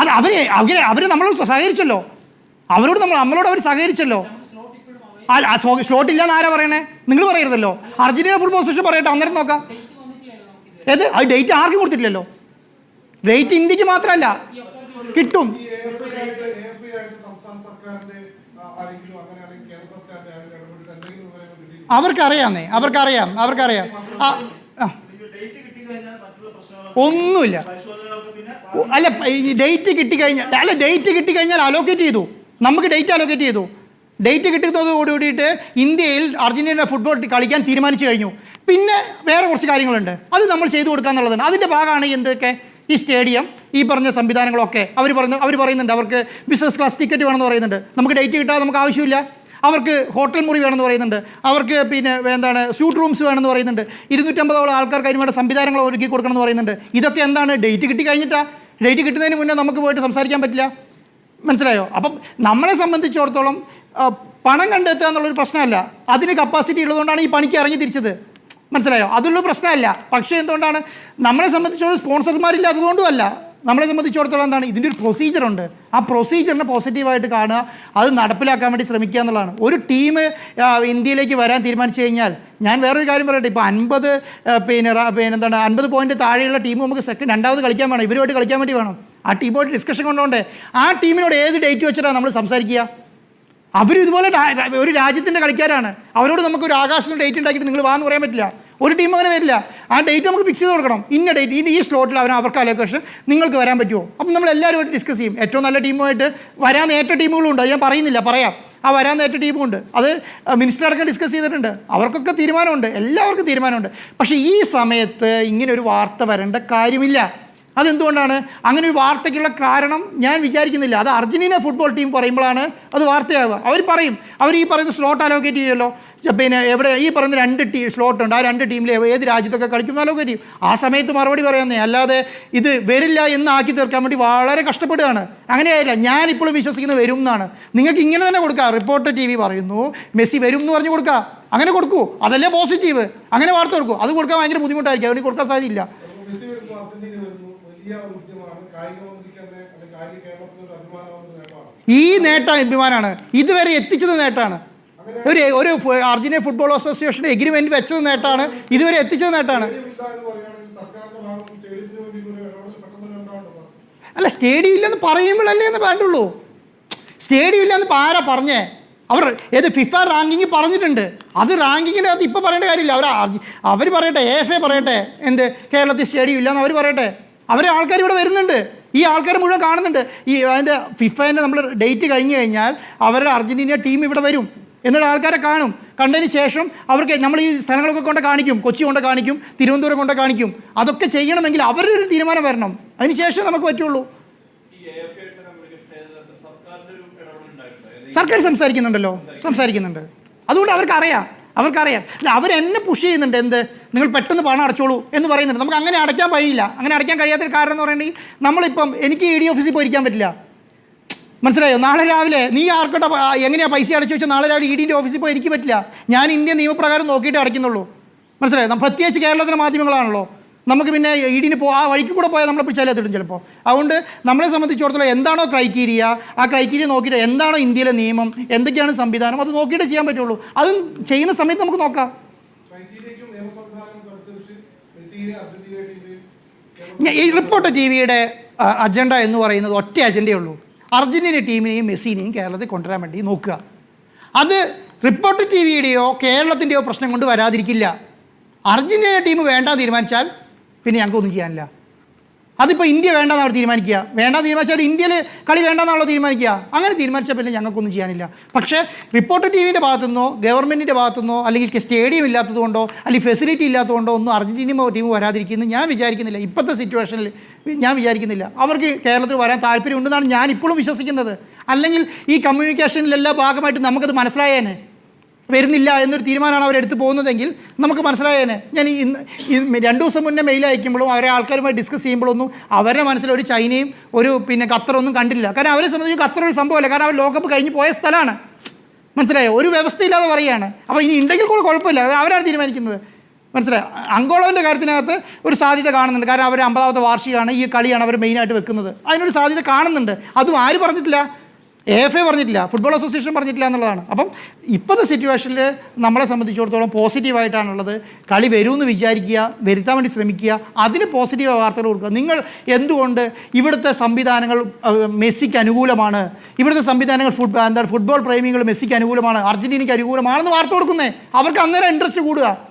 അത് അവർ അവരെ അവർ നമ്മളോട് സഹകരിച്ചല്ലോ. അവരോട് നമ്മൾ നമ്മളോട് അവർ സഹകരിച്ചല്ലോ. അല്ല സ്ലോട്ട് ഇല്ലാന്ന് ആരാ പറയണേ? നിങ്ങൾ പറയരുതല്ലോ. അർജന്റീന ഫുൾ പൊസിഷൻ പറയട്ടെ അന്നേരം നോക്കാം. ഏത്? അത് ഡേറ്റ് ആർക്കും കൊടുത്തിട്ടില്ലല്ലോ. ഡേറ്റ് ഇന്ത്യയ്ക്ക് മാത്രമല്ല കിട്ടും. അവർക്കറിയാന്നേ അവർക്കറിയാം അവർക്കറിയാം. ആ ആ ഡേറ്റ് കിട്ടിക്കഴിഞ്ഞാൽ മറ്റുള്ള പ്രശ്നങ്ങൾ ഒന്നുമില്ല. അല്ല ഈ ഡേറ്റ് കിട്ടിക്കഴിഞ്ഞാൽ അല്ല ഡേറ്റ് കിട്ടിക്കഴിഞ്ഞാൽ അലോക്കേറ്റ് ചെയ്തു. നമുക്ക് ഡേറ്റ് അലോക്കേറ്റ് ചെയ്തു. ഡേറ്റ് കിട്ടുന്നതോടുകൂടിയിട്ട് ഇന്ത്യയിൽ അർജന്റീന ഫുട്ബോൾ കളിക്കാൻ തീരുമാനിച്ചു കഴിഞ്ഞു. പിന്നെ വേറെ കുറച്ച് കാര്യങ്ങളുണ്ട്. അത് നമ്മൾ ചെയ്തു കൊടുക്കുക എന്നുള്ളതാണ്. അതിന്റെ ഭാഗമാണ് എന്തൊക്കെ? ഈ സ്റ്റേഡിയം ഈ പറഞ്ഞ സംവിധാനങ്ങളൊക്കെ. അവർ പറയുന്നു അവർ പറയുന്നുണ്ട് അവർക്ക് ബിസിനസ് ക്ലാസ് ടിക്കറ്റ് വേണമെന്ന് പറയുന്നുണ്ട്. നമുക്ക് ഡേറ്റ് കിട്ടാതെ നമുക്ക് ആവശ്യമില്ല. അവർക്ക് ഹോട്ടൽ മുറി വേണമെന്ന് പറയുന്നുണ്ട്. അവർക്ക് പിന്നെ എന്താണ് സ്യൂട്ട് റൂംസ് വേണമെന്ന് പറയുന്നുണ്ട്. ഇരുന്നൂറ്റമ്പതോളം ആൾക്കാർക്ക് അതിന് വേണ്ട സംവിധാനങ്ങൾ ഒരുക്കി കൊടുക്കണമെന്ന് പറയുന്നുണ്ട്. ഇതൊക്കെ എന്താണ്? ഡേറ്റ് കിട്ടി കഴിഞ്ഞിട്ടാ? ഡേറ്റ് കിട്ടുന്നതിന് മുന്നേ നമുക്ക് പോയിട്ട് സംസാരിക്കാൻ പറ്റില്ല. മനസ്സിലായോ? അപ്പം നമ്മളെ സംബന്ധിച്ചിടത്തോളം പണം കണ്ടെത്തുക എന്നുള്ളൊരു പ്രശ്നമല്ല. അതിന് കപ്പാസിറ്റി ഉള്ളതുകൊണ്ടാണ് ഈ പണിക്ക് ഇറങ്ങി തിരിച്ചത്. മനസ്സിലായോ? അതുള്ള പ്രശ്നമല്ല. പക്ഷേ എന്തുകൊണ്ടാണ്? നമ്മളെ സംബന്ധിച്ചിടത്തോളം സ്പോൺസർമാരില്ലാത്തതുകൊണ്ടും അല്ല. നമ്മളെ സംബന്ധിച്ചിടത്തോളം എന്താണ്? ഇതിന്റെ ഒരു പ്രൊസീജിയറുണ്ട് ആ പ്രൊസീജിയറിനെ പോസിറ്റീവായിട്ട് കാണുക അത് നടപ്പിലാക്കാൻ വേണ്ടി ശ്രമിക്കുക എന്നുള്ളതാണ്. ഒരു ടീം ഇന്ത്യയിലേക്ക് വരാൻ തീരുമാനിച്ചു കഴിഞ്ഞാൽ ഞാൻ വേറൊരു കാര്യം പറയട്ടെ. ഇപ്പോൾ അൻപത് പിന്നെ പിന്നെ എന്താണ് അൻപത് പോയിന്റ് താഴെയുള്ള ടീം നമുക്ക് സെക്കൻഡ് രണ്ടാമത് കളിക്കാൻ വേണം. ഇവരുമായിട്ട് കളിക്കാൻ വേണ്ടി വേണം. ആ ടീമുമായിട്ട് ഡിസ്കഷൻ കൊണ്ടുകൊണ്ട് ആ ടീമിനോട് ഏത് ഡേറ്റ് വെച്ചിട്ടാണ് നമ്മൾ സംസാരിക്കുക? അവരും ഇതുപോലെ ഒരു രാജ്യത്തിന്റെ കളിക്കാരാണ്. അവരോട് നമുക്ക് ഒരു ആകാശത്തിന് ഡേറ്റ് ഉണ്ടാക്കിയിട്ട് നിങ്ങൾ വാന്ന് പറയാൻ പറ്റില്ല. ഒരു ടീം അങ്ങനെ വരില്ല. ആ ഡേറ്റ് നമുക്ക് ഫിക്സ് ചെയ്ത് കൊടുക്കണം. ഇന്ന ഡേറ്റ് ഇന്ന് ഈ സ്ലോട്ടിൽ അവർ അവർക്ക് അലോക്കേഷൻ നിങ്ങൾക്ക് വരാൻ പറ്റുമോ? അപ്പം നമ്മൾ എല്ലാവരും ഡിസ്കസ് ചെയ്യും. ഏറ്റവും നല്ല ടീമുമായിട്ട് വരാൻ ഏറ്റ ടീമുകളുണ്ട് അത് ഞാൻ പറയുന്നില്ല പറയാം. ആ വരാൻ ഏറ്റ ടീമുണ്ട് അത് മിനിസ്റ്റർ അടക്കം ഡിസ്കസ് ചെയ്തിട്ടുണ്ട്. അവർക്കൊക്കെ തീരുമാനമുണ്ട്. എല്ലാവർക്കും തീരുമാനമുണ്ട്. പക്ഷേ ഈ സമയത്ത് ഇങ്ങനെ ഒരു വാർത്ത വരേണ്ട കാര്യമില്ല. അതെന്തുകൊണ്ടാണ്? അങ്ങനെ ഒരു വാർത്തയ്ക്കുള്ള കാരണം ഞാൻ വിചാരിക്കുന്നില്ല. അത് അർജന്റീന ഫുട്ബോൾ ടീം പറയുമ്പോഴാണ് അത് വാർത്തയാവുക. അവർ പറയും അവർ ഈ പറയുന്ന സ്ലോട്ട് അലോക്കേറ്റ് ചെയ്യുമല്ലോ. പിന്നെ എവിടെ ഈ പറഞ്ഞ രണ്ട് ടീ സ്ലോട്ട് ഉണ്ട് ആ രണ്ട് ടീമിൽ ഏത് രാജ്യത്തൊക്കെ കളിക്കും നല്ല കാര്യം ആ സമയത്ത് മറുപടി പറയുന്നേ അല്ലാതെ ഇത് വരില്ല എന്ന് ആക്കി തീർക്കാൻ വേണ്ടി വളരെ കഷ്ടപ്പെടുകയാണ്. അങ്ങനെയായില്ല ഞാനിപ്പോഴും വിശ്വസിക്കുന്നത് വരും എന്നാണ്. നിങ്ങൾക്ക് ഇങ്ങനെ തന്നെ കൊടുക്കുക റിപ്പോർട്ടർ ടി വി പറയുന്നു മെസ്സി വരും എന്ന് പറഞ്ഞു കൊടുക്കുക അങ്ങനെ കൊടുക്കൂ. അതല്ലേ പോസിറ്റീവ്. അങ്ങനെ വാർത്ത കൊടുക്കൂ. അത് കൊടുക്കാൻ ഭയങ്കര ബുദ്ധിമുട്ടായിരിക്കും. അതുകൊണ്ട് കൊടുക്കാൻ നേട്ടമാണ് ഈ നേട്ടം അഭിമാനമാണ് ഇതുവരെ എത്തിച്ചത് നേട്ടമാണ്. ഒരു ഒരു അർജന്റീന ഫുട്ബോൾ അസോസിയേഷൻ എഗ്രിമെന്റ് വെച്ചത് നേട്ടാണ്. ഇതുവരെ എത്തിച്ചത് നേട്ടാണ്. അല്ല സ്റ്റേഡിയം ഇല്ലെന്ന് പറയുമ്പോഴല്ലേ എന്ന് വേണ്ടുള്ളൂ. സ്റ്റേഡിയം ഇല്ലെന്ന് ഇപ്പം ആരാ പറഞ്ഞേ? അവർ ഏത് ഫിഫ റാങ്കിങ് പറഞ്ഞിട്ടുണ്ട്. അത് റാങ്കിങ്ങിന്റെ റാങ്കിങ്ങിനകത്ത് ഇപ്പോൾ പറയേണ്ട കാര്യമില്ല. അവർ അവർ പറയട്ടെ എഫ് എ പറയട്ടെ എന്ത് കേരളത്തിൽ സ്റ്റേഡിയം ഇല്ലയെന്ന് അവർ പറയട്ടെ. അവരെ ആൾക്കാർ ഇവിടെ വരുന്നുണ്ട്. ഈ ആൾക്കാർ മുഴുവൻ കാണുന്നുണ്ട്. ഈ അതിന്റെ ഫിഫേന്റെ നമ്മൾ ഡേറ്റ് കഴിഞ്ഞ് കഴിഞ്ഞാൽ അവരുടെ അർജന്റീന ടീം ഇവിടെ വരും. എന്നിട്ട് ആൾക്കാരെ കാണും. കണ്ടതിന് ശേഷം അവർക്ക് നമ്മൾ ഈ സ്ഥലങ്ങളൊക്കെ കൊണ്ട് കാണിക്കും. കൊച്ചി കൊണ്ട് കാണിക്കും. തിരുവനന്തപുരം കൊണ്ട് കാണിക്കും. അതൊക്കെ ചെയ്യണമെങ്കിൽ അവരുടെ ഒരു തീരുമാനം വരണം. അതിന് ശേഷം നമുക്ക് പറ്റുള്ളൂ. സർക്കാർ സംസാരിക്കുന്നുണ്ടല്ലോ. സംസാരിക്കുന്നുണ്ട്. അതുകൊണ്ട് അവർക്കറിയാം അവർക്കറിയാം അല്ല അവരെന്നെ പുഷ് ചെയ്യുന്നുണ്ട്. എന്ത്? നിങ്ങൾ പെട്ടെന്ന് പണം അടച്ചോളൂ എന്ന് പറയുന്നുണ്ട്. നമുക്ക് അങ്ങനെ അടയ്ക്കാൻ കഴിയില്ല അങ്ങനെ അടയ്ക്കാൻ കഴിയാത്തൊരു കാരണം എന്ന് പറയുന്നത് നമ്മളിപ്പം എനിക്ക് ഇ ഡി ഓഫീസിൽ പോയിരിക്കാൻ പറ്റില്ല. മനസ്സിലായോ? നാളെ രാവിലെ നീ ആർക്കോട്ടെ എങ്ങനെയാണ് പൈസ അടച്ചു വെച്ചാൽ നാളെ രാവിലെ ഇ ഡിന്റെ ഓഫീസിൽ പോയി എനിക്ക് പറ്റില്ല. ഞാൻ ഇന്ത്യൻ നിയമപ്രകാരം നോക്കിയിട്ട് അടയ്ക്കുന്നുള്ളൂ. മനസ്സിലായോ? പ്രത്യേകിച്ച് കേരളത്തിലെ മാധ്യമങ്ങളാണല്ലോ. നമുക്ക് പിന്നെ ഇ ഡിന് പോ ആ വഴിക്ക് കൂടെ പോയാൽ നമ്മളെ പിടിച്ചാലെത്തിടും ചിലപ്പോൾ അതുകൊണ്ട് നമ്മളെ സംബന്ധിച്ചിടത്തോളം എന്താണോ ക്രൈറ്റീരിയ ആ ക്രൈറ്റീരിയ നോക്കിയിട്ട് എന്താണോ ഇന്ത്യയിലെ നിയമം എന്തൊക്കെയാണ് സംവിധാനം അത് നോക്കിയിട്ട് ചെയ്യാൻ പറ്റുള്ളൂ. അതും ചെയ്യുന്ന സമയത്ത് നമുക്ക് നോക്കാം. ഈ റിപ്പോർട്ടർ ടി വിയുടെ അജണ്ട എന്ന് പറയുന്നത് ഒറ്റ അജണ്ടയേ അർജന്റീന ടീമിനെയും മെസ്സിനെയും കേരളത്തിൽ കൊണ്ടുവരാൻ വേണ്ടി നോക്കുക. അത് റിപ്പോർട്ട് ടി വിയുടെയോ കേരളത്തിന്റെയോ പ്രശ്നം കൊണ്ട് വരാതിരിക്കില്ല. അർജന്റീന ടീം വേണ്ട തീരുമാനിച്ചാൽ പിന്നെ ഞങ്ങൾക്കൊന്നും ചെയ്യാനില്ല. അതിപ്പോൾ ഇന്ത്യ വേണ്ടെന്ന് അവർ തീരുമാനിക്കുക വേണ്ട തീരുമാനിച്ചാൽ ഇന്ത്യയിൽ കളി വേണ്ടെന്നാണല്ലോ തീരുമാനിക്കുക? അങ്ങനെ തീരുമാനിച്ചാൽ പിന്നെ ഞങ്ങൾക്കൊന്നും ചെയ്യാനില്ല. പക്ഷേ റിപ്പോർട്ടർ ടി വിന്റെ ഭാഗത്തു നിന്നോ ഗവൺമെന്റിന്റെ ഭാഗത്തു നിന്നോ അല്ലെങ്കിൽ സ്റ്റേഡിയം ഇല്ലാത്തതുകൊണ്ടോ അല്ലെങ്കിൽ ഫെസിലിറ്റി ഇല്ലാത്തതുകൊണ്ടോ ഒന്നും അർജന്റീന ടീം വരാതിരിക്കുന്നു ഞാൻ വിചാരിക്കുന്നില്ല. ഇപ്പോഴത്തെ സിറ്റുവേഷനിൽ ഞാൻ വിചാരിക്കുന്നില്ല. അവർക്ക് കേരളത്തിൽ വരാൻ താല്പര്യമുണ്ടെന്നാണ് ഞാൻ ഇപ്പോഴും വിശ്വസിക്കുന്നത്. അല്ലെങ്കിൽ ഈ കമ്മ്യൂണിക്കേഷനിലെല്ലാം ഭാഗമായിട്ട് നമുക്കത് മനസ്സിലായേനെ. വരുന്നില്ല എന്നൊരു തീരുമാനമാണ് അവരെടുത്ത് പോകുന്നതെങ്കിൽ നമുക്ക് മനസ്സിലായേനെ. ഞാൻ ഇന്ന് രണ്ട് ദിവസം മുന്നേ മെയിൽ അയക്കുമ്പോഴും അവരെ ആൾക്കാരുമായി ഡിസ്കസ് ചെയ്യുമ്പോഴൊന്നും അവരുടെ മനസ്സിൽ ഒരു ചൈനയും ഒരു പിന്നെ ഖത്തറൊന്നും കണ്ടില്ല. കാരണം അവരെ സംബന്ധിച്ച് ഖത്തർ ഒരു സംഭവമല്ല. കാരണം അവർ ലോകകപ്പ് കഴിഞ്ഞ് പോയ സ്ഥലമാണ്. മനസ്സിലായോ? ഒരു വ്യവസ്ഥയില്ലാതെ പറയുകയാണ്. അപ്പോൾ ഇനി ഉണ്ടെങ്കിൽ കൂടെ കുഴപ്പമില്ല. അവരാണ് തീരുമാനിക്കുന്നത്. മനസ്സിലായോ? അങ്കോളവിന്റെ കാര്യത്തിനകത്ത് ഒരു സാധ്യത കാണുന്നുണ്ട്. കാരണം അവർ അമ്പതാമത്തെ വാർഷികമാണ്. ഈ കളിയാണ് അവർ മെയിനായിട്ട് വെക്കുന്നത്. അതിനൊരു സാധ്യത കാണുന്നുണ്ട്. അതും ആര് പറഞ്ഞിട്ടില്ല? എഫ് എ പറഞ്ഞിട്ടില്ല ഫുട്ബോൾ അസോസിയേഷൻ പറഞ്ഞിട്ടില്ല എന്നുള്ളതാണ്. അപ്പം ഇപ്പോഴത്തെ സിറ്റുവേഷനിൽ നമ്മളെ സംബന്ധിച്ചിടത്തോളം പോസിറ്റീവായിട്ടാണുള്ളത്. കളി വരുമെന്ന് വിചാരിക്കുക വരുത്താൻ വേണ്ടി ശ്രമിക്കുക അതിന് പോസിറ്റീവ് വാർത്തകൾ കൊടുക്കുക. നിങ്ങൾ എന്തുകൊണ്ട് ഇവിടുത്തെ സംവിധാനങ്ങൾ മെസ്സിക്ക് അനുകൂലമാണ്? ഇവിടുത്തെ സംവിധാനങ്ങൾ ഫുട് എന്താ ഫുട്ബോൾ പ്രേമികൾ മെസ്സിക്ക് അനുകൂലമാണ് അർജന്റീനയ്ക്ക് അനുകൂലമാണെന്ന് വാർത്ത കൊടുക്കുന്നേ. അവർക്ക് അങ്ങനെ ഇൻട്രസ്റ്റ് കൂടുക.